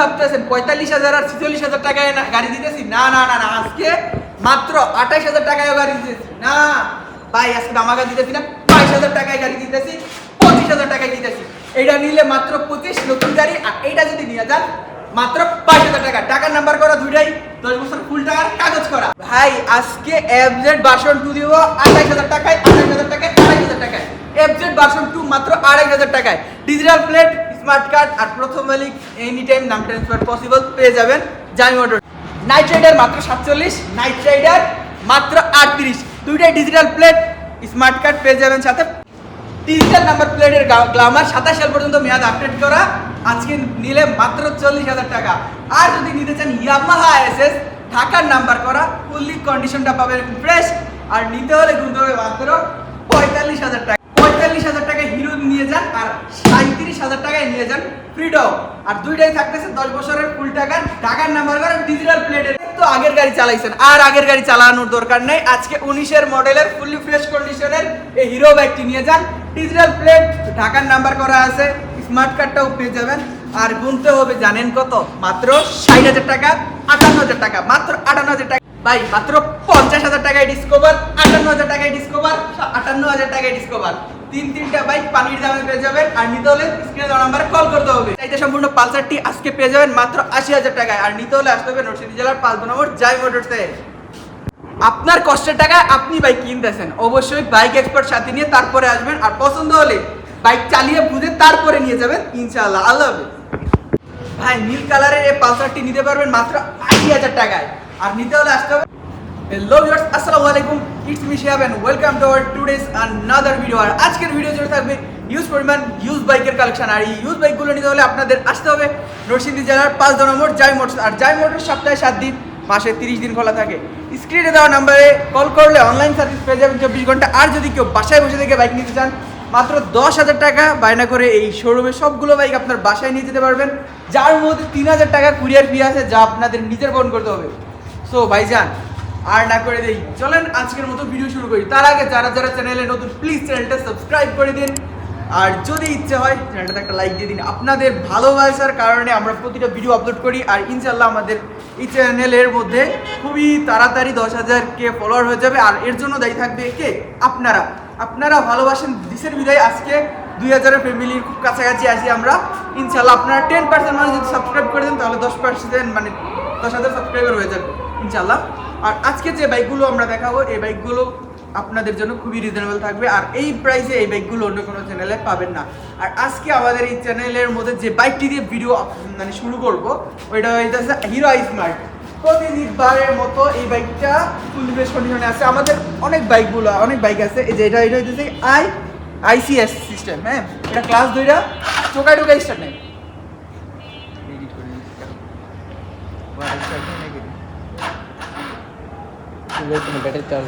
ভাবতেছেন, পঁয়তাল্লিশ হাজার আর ছিচল্লিশ হাজার টাকায় না গাড়ি দিতেছি? না না না না, আজকে মাত্র আঠাইশ হাজার টাকায় গাড়ি দিতেছি। না, ভাই, আজকে দামাকা দিতেছি না, বাইশ হাজার টাকায় গাড়ি দিতেছি, পঁচিশ হাজার টাকায় দিতেছি। এটা নিলে মাত্র পঁচিশ নতুন গাড়ি, আর এইটা যদি নিয়ে যান, মাত্র পাঁচ হাজার টাকা। টাকার নাম্বার করা দুইটাই, দশ বছর ফুল টাকার কাগজ করা। ভাই, আজকে এফজেড ভার্সন টু দিব আঠাইশ হাজার টাকায় আঠাইশ হাজার টাকায় আড়াই হাজার টাকায়। এফজেড ভার্সন টু মাত্র আড়াই হাজার টাকায়। ডিজিটাল প্লেট স্মার্ট কার্ড আর প্রথম মালিক এনি টাইম নাম ট্রান্সফার পসিবল পেয়ে যাবেন জামি মোটর নাইট রাইডার মাত্র সাতচল্লিশ নাইট রাইডার মাত্র আটত্রিশ। দুইটাই ডিজিটাল প্লেট স্মার্ট কার্ড পেয়ে যাবেন সাথে। ডিজিটাল নাম্বার প্লেটের গ্লামার সাতাশ সাল পর্যন্ত মেয়াদ আপডেট করা। আজকে নিলে মাত্র চল্লিশ হাজার টাকা। আর যদি নিতে চান ইয়ামাহা এসএস ঢাকার নাম্বার করা। ফুললি কন্ডিশনটা পাবেন ফ্রেশ আর নিতে হলে গুনতে হবে মাত্র পঁয়তাল্লিশ হাজার টাকা। পঁয়তাল্লিশ হাজার টাকায় হিরো নিয়ে যান আর সাঁত্রিশ হাজার টাকায় নিয়ে যান ফ্রিডম আর দুইটাই থাকতেছে দশ বছরের ফুল টাকার। ঢাকার নাম্বার করা ডিজিটাল প্লেটের তো আগের গাড়ি চালাইছেন। আর আগের গাড়ি চালানোর দরকার নেই। আজকে উনিশের মডেলের ফুললি ফ্রেশ কন্ডিশনের এই হিরো বাইকটি নিয়ে যান। ডিজিটাল প্লেট ঢাকার নাম্বার করা আছে। স্মার্ট কার্ডটাও পেয়ে যাবেন। আর গুনতে হবে জানেন কত? মাত্র ষাট হাজার টাকা, আটান্ন হাজার টাকা। মাত্র আটান্ন হাজার টাকা। ভাই, মাত্র পঞ্চাশ হাজার টাকায় ডিসকভার আটান্ন হাজার টাকায় ডিসকভার আটান্ন হাজার টাকায় ডিসকভার তিন, তিনটা বাইক পানির দামে পেয়ে যাবেন। আর নিতে হলে স্ক্রিনে দেওয়া নাম্বারে কল করতে হবে। চাইতে সম্পূর্ণ পালসারটি আজকে পেয়ে যাবেন মাত্র আশি হাজার টাকায়। আর নিতে হলে আসতে হবে নরসিংদী জেলার পাঁচ নম্বর জাই মোটরসে। আপনার কষ্টের টাকায় আপনি বাইক কিনতেছেন। অবশ্যই বাইক এক্সপার্ট সাথে নিয়ে তারপরে আসবেন। আর পছন্দ হলে বাইক চালিয়ে বুঝে তারপরে নিয়ে যাবেন। ইনশাআল্লাহ। আল্লাহ। ভাই, নীল কালারের এই পালসারটি নিতে পারবেন মাত্র আশি হাজার টাকায়। আর নিতে হলে আসতে হবে হ্যালো ভিউয়ার্স আসসালামু আলাইকুম। It's me Shihab and welcome to our today's another video আর আজকের ভিডিও জুড়ে থাকবে ইউজ পরিমাণ ইউজ বাইকের কালেকশন আর এই ইউজ বাইকগুলো নিতে হলে আপনাদের আসতে হবে নরসিংদী জেলার পাঁচ নম্বর জাই মোটরস। আর জাই মোটরস সপ্তাহে সাত দিন, মাসে তিরিশ দিন খোলা থাকে। স্ক্রিনে দেওয়া নাম্বারে কল করলে অনলাইন সার্ভিস পেয়ে যাবেন চব্বিশ ঘণ্টা। আর যদি কেউ বাসায় বসে থেকে বাইক নিতে চান, মাত্র দশ হাজার টাকা বায়না করে এই শোরুমে সবগুলো বাইক আপনার বাসায় নিয়ে যেতে পারবেন। যার মধ্যে তিন হাজার টাকা কুরিয়ার ফি আছে, যা আপনাদের নিজের বহন করতে হবে। সো ভাইজান আর না করে দেই। চলেন, আজকের মতো ভিডিও শুরু করি। তার আগে যারা যারা চ্যানেলে নতুন প্লিজ চ্যানেলটা সাবস্ক্রাইব করে দিন। আর যদি ইচ্ছে হয় চ্যানেলটাতে একটা লাইক দিয়ে দিন। আপনাদের ভালোবাসার কারণে আমরা প্রতিটা ভিডিও আপলোড করি। আর ইনশাল্লাহ আমাদের এই চ্যানেলের মধ্যে খুবই তাড়াতাড়ি দশ হাজার কে ফলোয়ার হয়ে যাবে। আর এর জন্য দায়ী থাকবে কে? আপনারা। আপনারা ভালোবাসেন দিশের বিদায়। আজকে দুই হাজারের ফ্যামিলির খুব কাছাকাছি আসি আমরা। ইনশাল্লাহ আপনারা টেন পার্সেন্ট মানুষ যদি সাবস্ক্রাইব করে দেন, তাহলে দশ পার্সেন্ট মানে দশ হাজার সাবস্ক্রাইবার হয়ে যাবে। ইনশাল্লাহ আর আজকে যে বাইকগুলো আমরা দেখাবো, এই বাইকগুলো আপনাদের জন্য খুবই রিজনেবল থাকবে। আর এই প্রাইসে এই বাইকগুলো অন্য কোনো চ্যানেলে পাবেন না। আর আজকে আমাদের এই চ্যানেলের মধ্যে যে বাইকটি দিয়ে ভিডিও মানে শুরু করব, ওইটা হইতেছে হিরো স্মার্ট প্রতিদিনবারের মতো এই বাইকটা ফুল কন্ডিশনে আছে। আমাদের অনেক বাইকগুলো, অনেক বাইক আছে। এই যে এটা এটা হইতেছে আই আইসিএস সিস্টেম হ্যাঁ? এটা ক্লাস দুইটা টোকায় স্টার্ট নেই স্টার্ট নেই ব্যাটারি চার্জ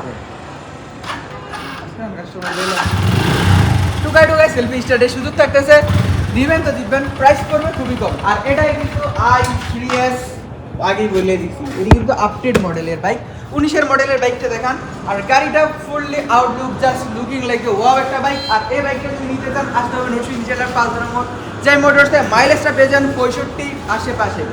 সেলফি স্টার্টের সুযোগ থাকতেছে, দিবেন তো দিবেন প্রাইস করবে খুবই কম। আর এটাই কিন্তু আই থ্রি এস বলে দিচ্ছি কিন্তু আপডেট মডেলের বাইক উনিশের মডেলের বাইকটা দেখান। আর গাড়িটা fully outlook just looking like wow একটা বাইক আর এই বাইকটা যদি নিতে চান পাঁচ নম্বর। যাই মোটরসে মাইলেজটা পেয়ে যান পঁয়ষট্টি আশেপাশে।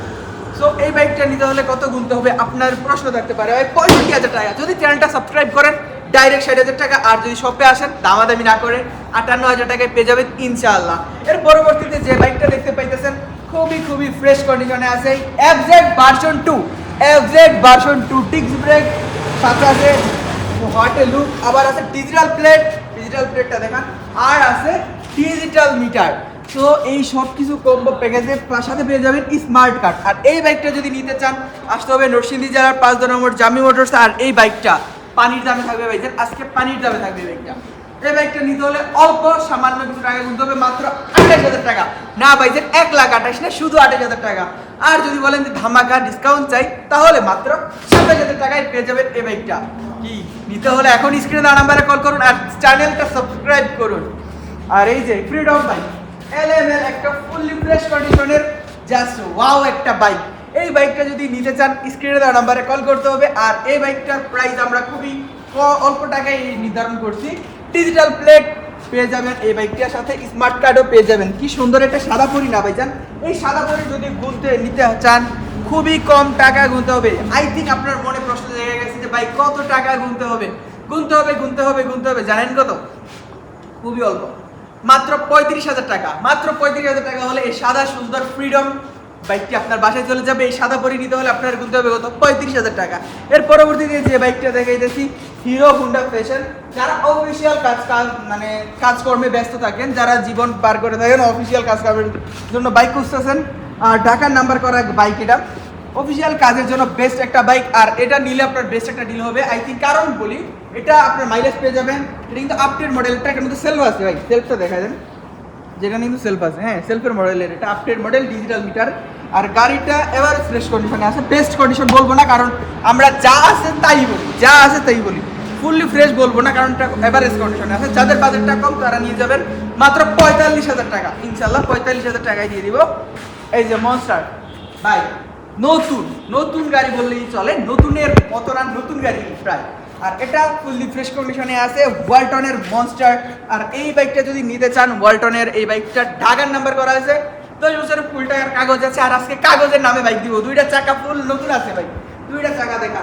সো এই বাইকটা নিতে হলে কত গুনতে হবে? আপনার প্রশ্ন থাকতে পারে। ভাই পঁয়ষট্টি হাজার টাকা। যদি চ্যানেলটা সাবস্ক্রাইব করেন ডাইরেক্ট ষাট হাজার টাকা। আর যদি শপে আসেন, দামাদামি না করে আটান্ন হাজার টাকায় পেয়ে যাবেন ইনশাআল্লাহ। এর পরবর্তীতে যে বাইকটা দেখতে পাইতেছেন, খুবই খুবই ফ্রেশ কন্ডিশনে আছে। FZ version two FZ version two tricks brake সাথে আছে হটে লুক আবার আছে ডিজিটাল প্লেট ডিজিটাল প্লেটটা দেখান। আর আছে ডিজিটাল মিটার তো এই সব কিছু কম্বো প্যাকেজের সাথে পেয়ে যাবেন স্মার্ট কার্ড আর এই বাইকটা যদি নিতে চান, আসতে হবে নরসিংদী জেলার পাঁচ দু নম্বর জামি মোটরস। আর এই বাইকটা পানির দামে থাকবে ভাইজান আজকে পানির দামে থাকবে বাইকটা এই বাইকটা নিতে হলে অল্প সামান্য কিছু টাকা গুনতে হবে, মাত্র আঠাশ হাজার টাকা। না ভাইজান এক লাখ আঠাশ না, শুধু আঠাশ হাজার টাকা। আর যদি বলেন যে ধামাকা ডিসকাউন্ট চাই, তাহলে মাত্র সাতাশ হাজার টাকায় পেয়ে যাবেন এই বাইকটা কি? নিতে হলে এখন স্ক্রিনে দেওয়া নাম্বারে কল করুন আর চ্যানেলটা সাবস্ক্রাইব করুন। আর এই যে ফ্রিডম বাইক এলএমএল একটা ফুললি ফ্রেশ কন্ডিশনের জাস্ট ওয়াও একটা বাইক এই বাইকটা যদি নিতে চান স্ক্রিনে দেওয়া নাম্বারে কল করতে হবে। আর এই বাইকটার প্রাইস আমরা খুবই অল্প টাকায় নির্ধারণ করছি। ডিজিটাল প্লেট পেয়ে যাবেন এই বাইকটার সাথে স্মার্ট কার্ডও পেয়ে যাবেন। কি সুন্দর একটা সাদা পরি না ভাইজান? এই সাদা পরি যদি গুনতে, নিতে চান, খুবই কম টাকা গুনতে হবে। আই থিঙ্ক আপনার মনে প্রশ্ন জেগে গেছে যে, ভাই, কত টাকা গুনতে হবে? গুনতে হবে গুনতে হবে গুনতে হবে। জানেন কত? খুবই অল্প। মাত্র পঁয়ত্রিশ হাজার টাকা। মাত্র পঁয়ত্রিশ হাজার টাকা হলে এই সাদা সুন্দর ফ্রিডম বাইকটি আপনার বাসায় চলে যাবে। এই সাদা পরি নিতে হলে আপনার গুনতে হবে কত? পঁয়ত্রিশ হাজার টাকা। এর পরবর্তীতে যে বাইকটা দেখাইতেছি হিরো হুন্ডা ফ্যাশন যারা অফিসিয়াল কাজ কাজ মানে কাজকর্মে ব্যস্ত থাকেন, যারা জীবন পার করে থাকেন অফিসিয়াল কাজকর্মের জন্য বাইক খুঁজতেছেন, আর ঢাকার নাম্বার করা বাইক এটা। অফিসিয়াল কাজের জন্য বেস্ট একটা বাইক আর এটা নিলে আপনার বেস্ট একটা ডিল হবে। আই থিঙ্ক কারণ বলি, এটা আপনার মাইলেজ পেয়ে যাবেন। এটা কিন্তু আপডেট মডেল এটা একটা কিন্তু সেলফ আছে ভাই। সেলফটা দেখা দেন। যেখানে কিন্তু সেলফ আছে। হ্যাঁ সেলফের মডেলের এটা আপডেট মডেল ডিজিটাল মিটার আর গাড়িটা এবার ফ্রেশ কন্ডিশনে আছে। বেস্ট কন্ডিশন বলব না, কারণ আমরা যা আছে তাই বলি। যা আছে তাই বলি। ফুললি ফ্রেশ বলব না, কারণ এভারেজ কন্ডিশনে আছে। যাদের বাজেটটা কম, তারা নিয়ে যাবেন মাত্র পঁয়তাল্লিশ হাজার টাকা। ইনশাল্লাহ পঁয়তাল্লিশ হাজার টাকায় দিয়ে দিব। এই যে মনস্টার ভাই নতুন নতুন গাড়ি বললেই চলে, নতুনের মতো না নতুন গাড়ি প্রায়। আর এটা ফুললি ফ্রেশ কন্ডিশনে আছে, ওয়ালটনের মনস্টার আর এই বাইকটা যদি নিতে চান, ওয়ালটনের এই বাইকটা ঢাকার নাম্বার করা আছে দশ বছরের ফুল টাকার কাগজ আছে, আর আজকে কাগজের নামে বাইক দিব। দুইটা চাকা ফুল নতুন আছে ভাই দুইটা চাকা দেখা।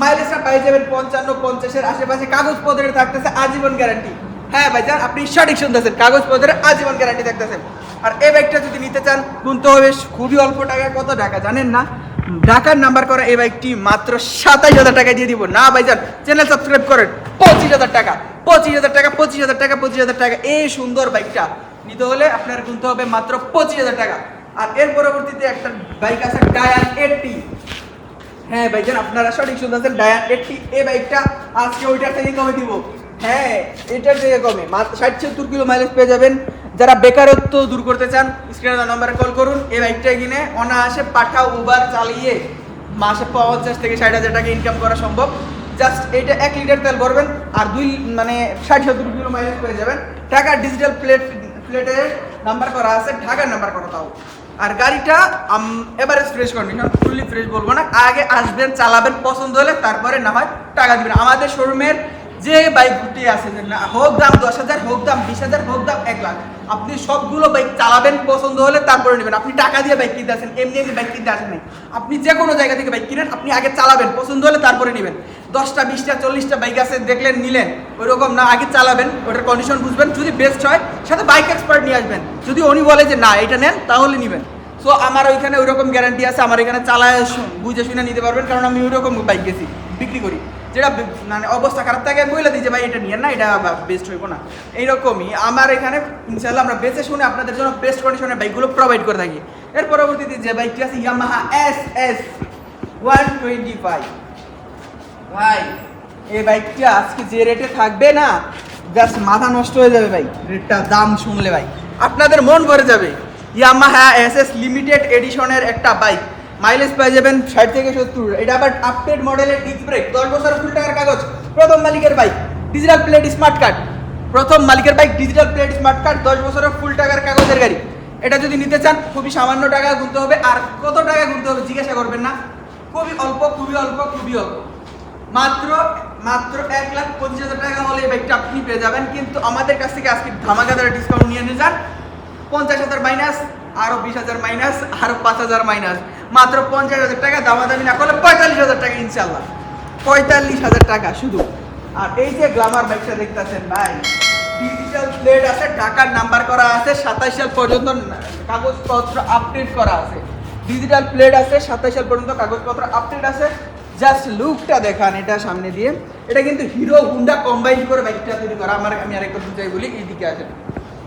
মাইলেজটা পাই যাবেন পঞ্চান্ন, পঞ্চাশের আশেপাশে কাগজপত্রের থাকতেছে, আজীবন গ্যারান্টি হ্যাঁ ভাই আপনি সঠিক শুনতেছেন কাগজপত্রের আজীবন গ্যারান্টি থাকতেছে। আর এই বাইকটা যদি নিতে চান, গুনতে হবে খুবই অল্প টাকা কত টাকা জানেন না? ঢাকার নাম্বার করা এই বাইকটি মাত্র সাতাইশ হাজার টাকা দিয়ে দিব। না ভাইজান চ্যানেল সাবস্ক্রাইব করেন। পঁচিশ হাজার টাকা। পঁচিশ হাজার টাকা, পঁচিশ হাজার টাকা, পঁচিশ হাজার টাকা। এই সুন্দর বাইকটা নিতে হলে আপনার গুনতে হবে মাত্র পঁচিশ হাজার টাকা। আর এর পরবর্তীতে একটা বাইক আছে ডায়ান এইটটি হ্যাঁ ভাইজান, আপনারা সঠিক শুনতেছেন। ডায়ান এইটটি এই বাইকটা আজকে ওইটার থেকে কমে দিব। হ্যাঁ এটার থেকে কমে। মাত্র ষাট সত্তর কিলো মাইলেজ পেয়ে যাবেন। যারা বেকারত্ব দূর করতে চান স্ক্রিনে নাম্বারে কল করুন। এই বাইকটা কিনে অনায়াসে পাঠা উবার চালিয়ে মাসে পঞ্চাশ থেকে ষাট হাজার টাকা ইনকাম করা সম্ভব। জাস্ট এটা এক লিটার তেল ভরবেন আর দুই মানে ষাট সত্তর কিলো মাইলেজ পেয়ে যাবেন। ঢাকার ডিজিটাল প্লেট প্লেটে নাম্বার করা আছে, ঢাকার নাম্বার করা তাও। আর গাড়িটা average fresh condition fully fresh বলব না। আগে আসবেন, চালাবেন, পছন্দ হলে তারপরে না হয় টাকা দিবেন। আমাদের শোরুমের যে বাইকগুলি আছে হোক দাম দশ হাজার, হোক দাম বিশ হাজার, হোক দাম এক লাখ। আপনি সবগুলো বাইক চালাবেন পছন্দ হলে তারপরে নেবেন। আপনি টাকা দিয়ে বাইক কিনতে আসেন, এমনি এমনি বাইক কিনতে আসেন নাই। আপনি যে কোনো জায়গা থেকে বাইক কিনেন, আপনি আগে চালাবেন, পছন্দ হলে তারপরে নেবেন। দশটা, বিশটা, চল্লিশটা বাইক আছে, দেখলেন, নিলেন, ওইরকম না, আগে চালাবেন, ওটার কন্ডিশন বুঝবেন, যদি বেস্ট হয়, সাথে বাইক এক্সপার্ট নিয়ে আসবেন। যদি উনি বলে যে, না, এটা নেন, তাহলে নেবেন। সো আমার ওইখানে ওইরকম গ্যারান্টি আছে, আমার এখানে চালায় বুঝে শুনে নিতে পারবেন, কারণ আমি ওইরকম বাইক গেছি, বিক্রি করি। যেটা মানে অবস্থা খারাপ থাকে বলে দিই যে, ভাই, এটা নিয়ে না, এটা বেস্ট হইব না। এইরকমই আমার এখানে ইনশাল্লাহ আমরা বেঁচে শুনে আপনাদের জন্য বেস্ট কন্ডিশনের বাইকগুলো প্রোভাইড করে থাকি। এর পরবর্তীতে যে বাইকটি আছে Yamaha S S one twenty five ভাই, এই বাইকটা আজকে যে রেটে থাকবে না জাস্ট মাথা নষ্ট হয়ে যাবে ভাই। রেটটা দাম শুনলে ভাই। আপনাদের মন ভরে যাবে। ইয়ামাহা এস এস লিমিটেড এডিশনের একটা বাইক মাইলেজ পেয়ে যাবেন ষাট থেকে সত্তর। এটা আবার আপডেট মডেলের ডিস্ক ব্রেক দশ বছর ফুল টাকার কাগজ। প্রথম মালিকের bike digital plate smart card প্রথম মালিকের bike digital plate smart card দশ বছরের ফুল টাকার কাগজের গাড়ি। এটা যদি নিতে চান, খুবই সামান্য টাকা গুনতে হবে। আর কত টাকা গুনতে হবে জিজ্ঞাসা করবেন না। খুবই অল্প খুবই অল্প খুবই অল্প। মাত্র মাত্র এক লাখ পঁচিশ হাজার টাকা হলে এই বাইকটা আপনি পেয়ে যাবেন। কিন্তু আমাদের কাছ থেকে আজকে ধামাকাদার ডিসকাউন্ট নিয়ে নিয়ে যান। পঞ্চাশ হাজার মাইনাস আরও বিশ হাজার মাইনাস আরও পাঁচ হাজার মাইনাস মাত্র পঞ্চাশ হাজার টাকা, দামাদামি না করলে পঁয়তাল্লিশ হাজার টাকা ইনশাল্লাহ পঁয়তাল্লিশ হাজার টাকা শুধু। আর এই যে গ্লামার বাইকটা দেখতেছেন ভাই ডিজিটাল প্লেট আছে, টাকার নাম্বার করা আছে সাতাশ সাল পর্যন্ত কাগজপত্র আপডেট করা আছে। ডিজিটাল প্লেট আছে সাতাশ সাল পর্যন্ত কাগজপত্র আপডেট আছে। জাস্ট লুকটা দেখান এটা সামনে দিয়ে। এটা কিন্তু হিরো হুন্ডা কম্বাইন করে বাইকটা তৈরি করা। আমার আমি আরেকটা বুঝাই বলি, এইদিকে আসেন।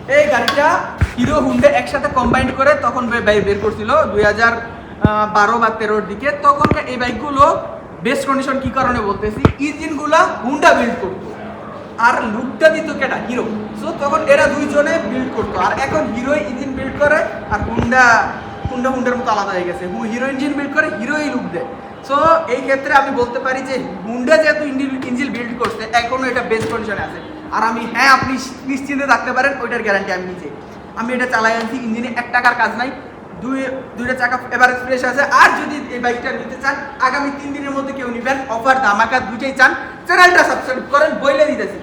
এই গাড়িটা হিরো হুন্ডা একসাথে কম্বাইন করে তখন বে- বে- বের করছিল দুই হাজার বারো বা তেরোর দিকে। তখন এই বাইকগুলো বেস্ট কন্ডিশন কি কারণে বলতেছি? ইঞ্জিনগুলা হুন্ডা বিল্ড করতো। আর লুকটা দিত কেটা হিরো। সো তখন এরা দুইজনে বিল্ড করতো। আর এখন হিরো ইঞ্জিন বিল্ড করে আর হুন্ডা হুন্ডা হুন্ডার মতো আলাদা হয়ে গেছে। হিরো ইঞ্জিন বিল্ড করে, হিরোই লুক দেয়। সো এই ক্ষেত্রে আমি বলতে পারি যে হুন্ডা যেহেতু ইঞ্জিন বিল্ড করছে, এখনও এটা বেস্ট কন্ডিশনে আছে। আর আমি হ্যাঁ আপনি নিশ্চিন্তে থাকতে পারেন, ওইটার গ্যারান্টি আমি নিজে। আমি এটা চালাই আনছি, ইঞ্জিনে এক টাকার কাজ নাই, দুই, দুইটা চাকা এভারেজ ফ্রেশ আছে। আর যদি এই বাইকটা নিতে চান, আগামী তিন দিনের মধ্যে কেউ নিবেন অফার ধামাকা দুইটাই চান, চ্যানেলটা সাবস্ক্রাইব করেন, বইলে দিতেছি।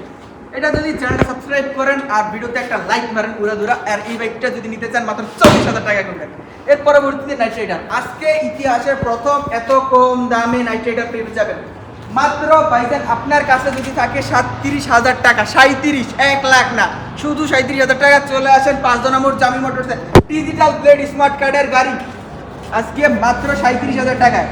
এটা যদি চ্যানেলটা সাবস্ক্রাইব করেন আর ভিডিওতে একটা লাইক মারেন উড়া দুরা আর এই বাইকটা যদি নিতে চান, মাত্র চল্লিশ হাজার টাকা করবেন এর পরবর্তীতে নাইট রাইডার আজকে ইতিহাসের প্রথম এত কম দামে নাইট রাইডার পেয়ে যাবেন। মাত্র ভাইজান, আপনার কাছে যদি থাকে সাতত্রিশ হাজার টাকা সাঁত্রিশ এক লাখ না, শুধু সাঁত্রিশ হাজার টাকা, চলে আসেন পাঁচ নম্বর জামি মোটরসে। ডিজিটাল প্লেট স্মার্ট কার্ডের গাড়ি, আজকে মাত্র সাঁত্রিশ হাজার টাকায়।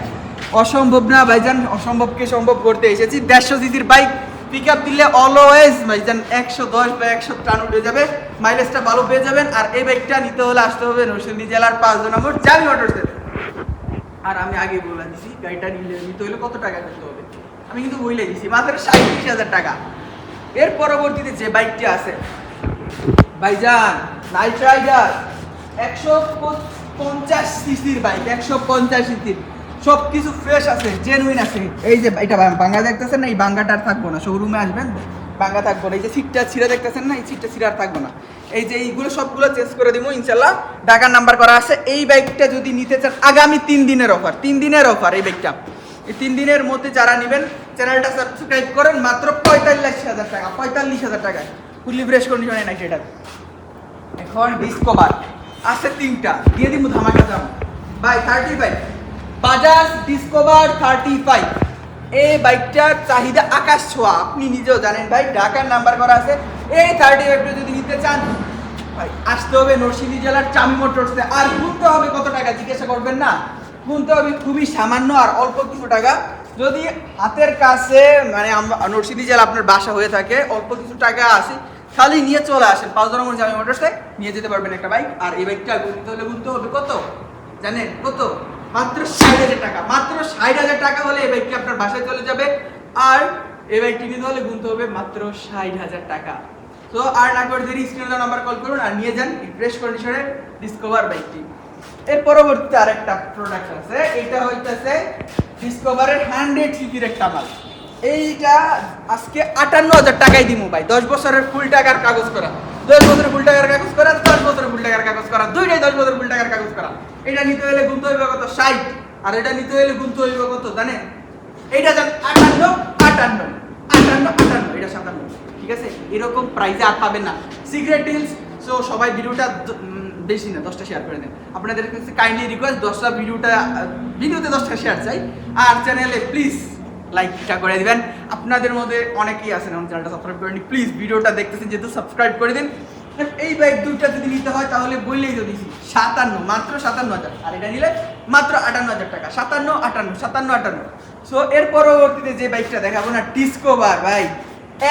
অসম্ভব না ভাইজান, অসম্ভবকে সম্ভব করতে এসেছি। দেড়শো সিসির বাইক পিক আপ দিলে অলওয়েজ ভাইজান একশো দশ বা একশো টান উঠে যাবে। মাইলেজটা ভালো পেয়ে যাবেন। আর এই বাইকটা নিতে হলে আসতে হবে নরসিংদী জেলার পাঁচ নম্বর জামি মোটরসে। আর আমি আগে বলে দিছি, গাড়িটা নিলে নিতে হলে কত টাকা দিতে হবে? আমি কিন্তু বলে দিছি মাত্র সাঁত্রিশ হাজার টাকা। এর পরবর্তীতে যে বাইকটি আছে, ভাইজান নাইট রাইডার একশো পঞ্চাশ সিসির বাইক, একশো পঞ্চাশ সিসির। সব কিছু ফ্রেশ আছে জেনুইন আছে। এই যে এটা বাঙ্গা দেখতেছেন না? এই বাঙ্গাটা আর থাকব না। শোরুমে আসবেন, বাঙ্গা থাকব না। এই যে সিটটা ছিঁড়ে দেখতেছেন না? এই সিটটা ছিঁড়ে আর থাকব না। এই যে এইগুলো সবগুলো চেঞ্জ করে দিব ইনশাল্লাহ ঢাকার নাম্বার করা আছে। এই বাইকটা যদি নিতে চান, আগামী তিন দিনের অফার তিন দিনের অফার এই বাইকটা। এই তিন দিনের মধ্যে যারা নেবেন, চ্যানেলটা সাবস্ক্রাইব করেন, মাত্র পঁয়তাল্লিশ হাজার টাকা, পঁয়তাল্লিশ হাজার টাকায়। ফুললি ফ্রেশ কন্ডিশনে নাইট এটা এখন ডিসকভার আছে তিনটা। দিয়ে দিব ধামাকা দাম। By thirty five Bajaj Discover thirty five এই বাইকটার চাহিদা আকাশ ছোঁয়া। আপনি নিজেও জানেন ভাই, ঢাকার নাম্বার করা আছে। এই থার্টি ফাইভটা যদি নিতে চান, ভাই, আসতে হবে নরসিংদী জেলার চামি মোটরসে। আর গুনতে হবে কত টাকা? জিজ্ঞাসা করবেন না? গুনতে হবে খুবই সামান্য আর অল্প কিছু টাকা। যদি হাতের কাছে মানে আমরা নরসিংদী জেলা আপনার বাসা হয়ে থাকে, অল্প কিছু টাকা আছে খালি নিয়ে চলে আসেন। পাঁচ নম্বর জামি মোটরসে নিয়ে যেতে পারবেন একটা বাইক আর এই বাইকটা গুনতে হলে গুনতে হবে কত? জানেন? কত? মাত্র ষাট হাজার টাকা। মাত্র ষাট হাজার টাকা হলে এই বাইকটি আপনার বাসায় চলে যাবে। আর এই বাইকটি নিতে হলে গুনতে হবে মাত্র ষাট হাজার টাকা। তো আর না করে দেরি স্ক্রিনে নাম্বার কল করুন আর নিয়ে যান ফ্রেশ কন্ডিশনে ডিসকভার বাইকটি এর পরবর্তীতে আরেকটা প্রোডাক্ট আছে। এটা হইতেছে ডিসকভারের হান্ড্রেড সিপির একটা মাল। এইটা আজকে আটান্ন হাজার টাকাই দিমু ভাই। দশ বছরের ফুল টাকার কাগজ করা। দশ বছরের ফুল টাকার কাগজ করা, দশ বছরের ফুল টাকার কাগজ করা। দুইটাই দশ বছরের ফুল টাকার কাগজ করা। এটা নিতে হলে গুনতে হইবে কত? ষাট। আর এটা নিতে হলে গুনতে হইবে কত? জানেন? এইটা যান আটান্ন আটান্ন। আটান্ন আটান্ন। এটা সাতান্ন। ঠিক আছে? এরকম প্রাইসে আর পাবেন না। সিক্রেট ডিলস সো সবাই ভিডিওটা বেশি না, দশটা শেয়ার করে দেন আপনাদের কাছে কাইন্ডলি রিকোয়েস্ট দশটা ভিডিওটা ভিডিওতে দশটা শেয়ার চাই। আর চ্যানেলে প্লিজ লাইকটা করে দিবেন। আপনাদের মধ্যে অনেকেই আছেন আমার চ্যানেলটা সাবস্ক্রাইব করেনি প্লিজ ভিডিওটা দেখতেছেন, যেহেতু সাবস্ক্রাইব করে দিন। এই বাইক দুইটা যদি নিতে হয়, তাহলে বললেই যদি সাতান্ন, মাত্র সাতান্ন হাজার। আর এটা নিলে মাত্র আটান্ন হাজার টাকা, সাতান্ন, আটান্ন সাতান্ন, আটান্ন। সো এর পরবর্তীতে যে বাইকটা দেখাবো না ডিসকোভার ভাই।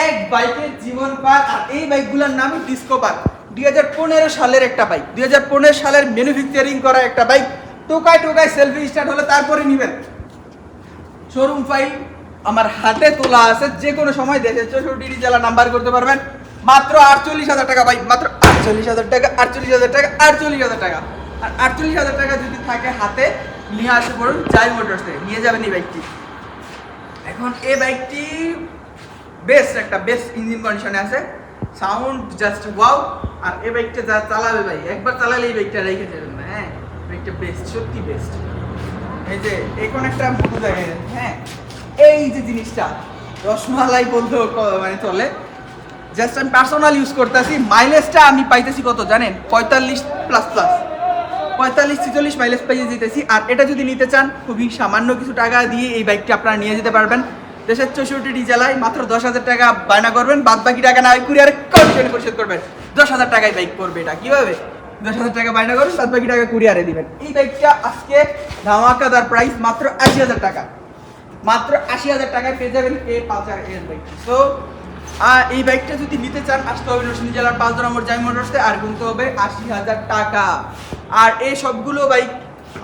এক বাইকের জীবন পার, আর এই বাইকগুলোর নামই ডিসকোভার দুই হাজার পনেরো সালের একটা বাইক দুই হাজার পনেরো সালের ম্যানুফ্যাকচারিং করা একটা বাইক টোকায় টোকায় সেলফি স্টার্ট হলে, তারপরে নিবেন। শোরুম ফাইল আমার হাতে তোলা আছে, যে কোনো সময় দেশের চৌষট্টি জেলা নাম্বার করতে পারবেন। মাত্র আটচল্লিশ হাজার টাকা বাইক মাত্র আটচল্লিশ হাজার টাকা, আটচল্লিশ হাজার টাকা, আটচল্লিশ হাজার টাকা। আর আটচল্লিশ হাজার টাকা যদি থাকে হাতে, নিয়ে আসে পড়ুন চাই মোটরসে নিয়ে যাবেন এই বাইকটি এখন এই বাইকটি বেস্ট একটা বেস্ট ইঞ্জিন কন্ডিশনে আছে। সাউন্ড জাস্ট ওয়াও আর এই বাইকটা যা চালাবে ভাই, একবার চালালে এই বাইকটা রেখে যাবেন না হ্যাঁ? বাইকটা বেস্ট সত্যি বেস্ট এই যে এখন একটা জায়গায় হ্যাঁ? এই যে জিনিসটা, রসমালাই বলতেও মানে চলে। জাস্ট আমি পার্সোনাল ইউজ করতেছি মাইলেজটা আমি পাইতেছি কত জানেন? পঁয়তাল্লিশ প্লাস প্লাস পঁয়তাল্লিশ, ছেচল্লিশ মাইলেজ পাইয়ে যেতেছি, আর এটা যদি নিতে চান, খুবই সামান্য কিছু টাকা দিয়ে এই বাইকটি আপনারা নিয়ে যেতে পারবেন। দেশের চৌষট্টি জেলায় মাত্র দশ হাজার টাকা বায়না করবেন বাদ বাকি টাকা না কুড়ি কুরিয়ারে কমিশন পরিশোধ করবেন। দশ হাজার টাকায় বাইক করবে এটা, কীভাবে? দশ হাজার টাকা বায়না করবেন সাত বাকি টাকা কুরিয়ারে দিবেন। এই বাইকটা আজকে ধামাকাদার প্রাইস মাত্র আশি হাজার টাকা। মাত্র আশি হাজার টাকায় পেয়ে যাবেন এ পালসার এর বাইক তো এই বাইকটা যদি নিতে চান, আসতে হবে নরসিংদী জেলার পাঁচ নম্বর জাই মোটরসে আর গুনতে হবে আশি হাজার টাকা। আর এই সবগুলো বাইক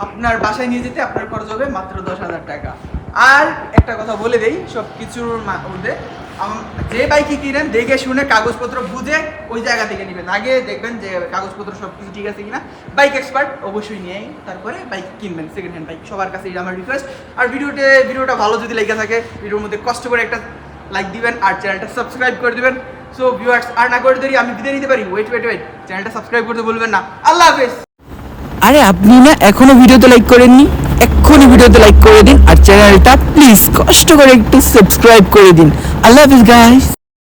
আপনার বাসায় নিয়ে যেতে আপনার খরচ হবে মাত্র দশ হাজার টাকা। আর একটা কথা বলে দেই সব কিছুর মধ্যে যে বাইকই কিনেন, দেখে শুনে কাগজপত্র বুঝে ওই জায়গা থেকে নেবেন। আগে দেখবেন যে কাগজপত্র সব কিছু ঠিক আছে কিনা। বাইক এক্সপার্ট অবশ্যই নিয়েই তারপরে বাইক কিনবেন সেকেন্ড হ্যান্ড বাইক সবার কাছে আমার রিকোয়েস্ট আর ভিডিওতে, ভিডিওটা ভালো যদি লেগে থাকে, ভিডিওর মধ্যে কষ্ট করে একটা লাইক দিবেন আর চ্যানেলটা সাবস্ক্রাইব করে দিবেন। সো ভিউয়ার্স আর না করে দেরি, আমি বিদায় নিতে পারি। ওয়েট ওয়েট ওয়েট চ্যানেলটা সাবস্ক্রাইব করতে বলবেন না। আল্লাহ হাফেজ! আরে, আপনি না এখনও ভিডিওতে লাইক করেননি? এক্ষুনি ভিডিওতে লাইক করে দিন আর চ্যানেলটা প্লিজ কষ্ট করে একটু সাবস্ক্রাইব করে দিন। আল্লাহ হাফিজ গাইস